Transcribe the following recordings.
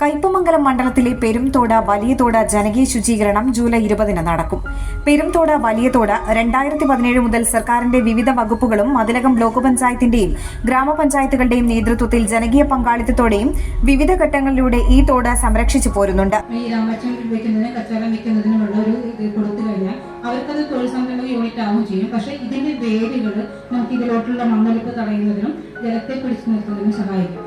കയ്പമംഗലം മണ്ഡലത്തിലെ പെരുംതോട വലിയതോട ജനകീയ ശുചീകരണം ജൂലൈ ഇരുപതിന് നടക്കും. പെരുംതോട വലിയതോട രണ്ടായിരത്തി പതിനേഴ് മുതൽ സർക്കാരിന്റെ വിവിധ വകുപ്പുകളും മതിലകം ബ്ലോക്ക് പഞ്ചായത്തിന്റെയും ഗ്രാമപഞ്ചായത്തുകളുടെയും നേതൃത്വത്തിൽ ജനകീയ പങ്കാളിത്തത്തോടെയും വിവിധ ഘട്ടങ്ങളിലൂടെ ഈ തോട സംരക്ഷിച്ചു പോരുന്നുണ്ട്. അവർക്കത് തൊഴിൽ സംരംഭ യൂണിറ്റ് ആവുകയും ചെയ്യും. പക്ഷേ ഇതിന്റെ വേരുകൾ നമുക്ക് ഇതിലോട്ടുള്ള മണ്ണൊലിപ്പ് തടയുന്നതിനും ജലത്തെ പിടിച്ചു നിർത്തുന്നതിനും സഹായിക്കും.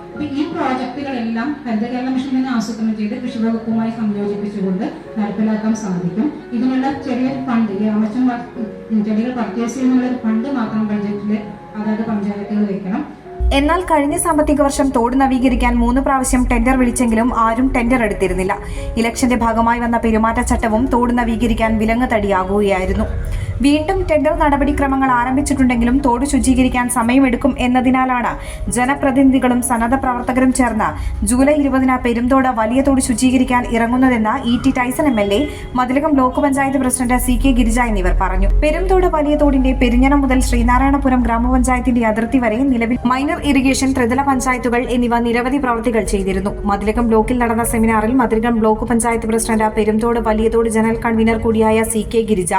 പ്രോജക്റ്റുകളെല്ലാം ഹരിത കേരള മിഷൻ നിന്ന് ആസൂത്രണം ചെയ്ത് കൃഷി വകുപ്പുമായി സംയോജിപ്പിച്ചുകൊണ്ട് നടപ്പിലാക്കാൻ സാധിക്കും. ഇതിനുള്ള ചെറിയ ഫണ്ട് ഈ രാമച്ചം വ- ചെടികൾ പർച്ചേസ് ചെയ്യുന്നുള്ള ഒരു ഫണ്ട് മാത്രം ബഡ്ജറ്റിൽ അതായത് പഞ്ചായത്തുകൾ വെക്കണം. എന്നാൽ കഴിഞ്ഞ സാമ്പത്തിക വർഷം തോട് നവീകരിക്കാൻ മൂന്ന് പ്രാവശ്യം ടെൻഡർ വിളിച്ചെങ്കിലും ആരും ടെൻഡർ എടുത്തിരുന്നില്ല. ഇലക്ഷന്റെ ഭാഗമായി വന്ന പെരുമാറ്റച്ചട്ടവും തോട് നവീകരിക്കാൻ വിലങ്ങ് തടിയാകുകയായിരുന്നു. വീണ്ടും ടെൻഡർ നടപടിക്രമങ്ങൾ ആരംഭിച്ചിട്ടുണ്ടെങ്കിലും തോട് ശുചീകരിക്കാൻ സമയമെടുക്കും എന്നതിനാലാണ് ജനപ്രതിനിധികളും സന്നദ്ധ പ്രവർത്തകരും ചേർന്ന് ജൂലൈ ഇരുപതിന് പെരുന്തോട് വലിയ തോട് ശുചീകരിക്കാൻ ഇറങ്ങുന്നതെന്ന് E T Taison M L A Mathilakam block panchayat president C K Girija എന്നിവർ പറഞ്ഞു. പെരുന്തോട് വലിയ തോടിന്റെ പെരിഞ്ഞനം മുതൽ ശ്രീനാരായണപുരം ഗ്രാമപഞ്ചായത്തിന്റെ അതിർത്തി വരെ നിലവിൽ മൈനർ ഇറിഗേഷൻ ത്രിതല പഞ്ചായത്തുകൾ എന്നിവ നിരവധി പ്രവൃത്തികൾ ചെയ്തിരുന്നു. മതിലകം ബ്ലോക്കിൽ നടന്ന സെമിനാറിൽ Mathilakam block panchayat president Perunthodu Valiyathodu general convener കൂടിയായ സി കെ ഗിരിജ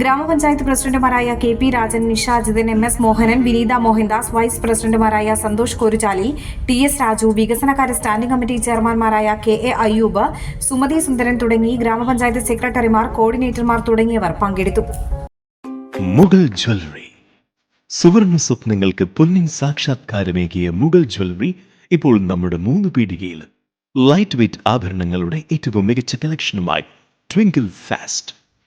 ഗ്രാമപഞ്ചായത്ത് പ്രസിഡന്റുമാരായ K P Rajan Nishajithan M S Mohanan Vineetha Mohandas vice പ്രസിഡന്റുമാരായ സന്തോഷ് കോരുചാലി ടി എസ് രാജു വികസനകാര്യ സ്റ്റാൻഡിംഗ് കമ്മിറ്റി ചെയർമാൻമാരായ കെ എ അയ്യൂബ് സുമതി സുന്ദരൻ തുടങ്ങി ഗ്രാമപഞ്ചായത്ത് സെക്രട്ടറിമാർ കോർഡിനേറ്റർമാർ തുടങ്ങിയവർ പങ്കെടുത്തു. മുഗൾ ജ്വല്ലറി. സുവർണ സ്വപ്നങ്ങൾക്ക് പൊന്നിൻ സാക്ഷാത്കാരമേകിയ മുഗൾ ജ്വല്ലറി ഇപ്പോൾ നമ്മുടെ മൂന്ന് പീടികയിൽ. ലൈറ്റ് വെയ്റ്റ് ആഭരണങ്ങളുടെ ഏറ്റവും മികച്ച കളക്ഷനുമായി ട്വിങ്കിൾ ഫാസ്റ്റ്